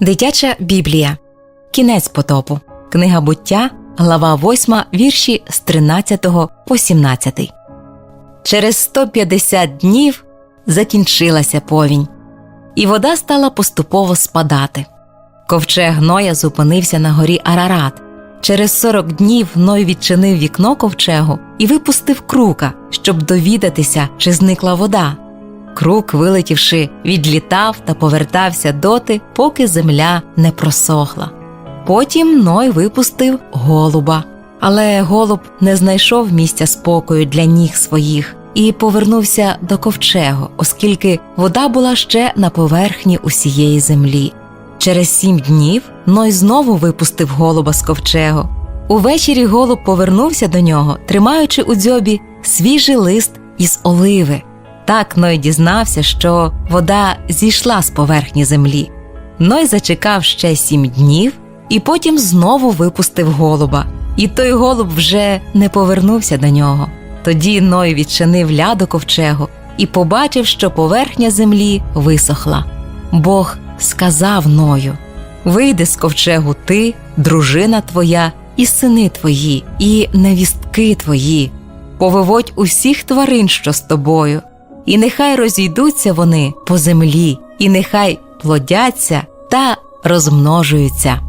Дитяча Біблія. Кінець потопу. Книга буття, глава 8, вірші з 13 по 17. Через 150 днів закінчилася повінь, і вода стала поступово спадати. Ковчег Ноя зупинився на горі Арарат. Через 40 днів Ной відчинив вікно ковчегу і випустив крука, щоб довідатися, чи зникла вода. Крук, вилетівши, відлітав та повертався доти, поки земля не просохла. Потім Ной випустив голуба, але голуб не знайшов місця спокою для ніг своїх і повернувся до ковчегу, оскільки вода була ще на поверхні усієї землі. Через сім днів Ной знову випустив голуба з ковчегу. Увечері голуб повернувся до нього, тримаючи у дзьобі свіжий лист із оливи. Так Ной дізнався, що вода зійшла з поверхні землі. Ной зачекав ще сім днів і потім знову випустив голуба. І той голуб вже не повернувся до нього. Тоді Ной відчинив ляду ковчегу і побачив, що поверхня землі висохла. Бог сказав Ною: Вийди з ковчегу ти, дружина твоя, і сини твої, і невістки твої, повиводь усіх тварин, що з тобою, і нехай розійдуться вони по землі, і нехай плодяться та розмножуються.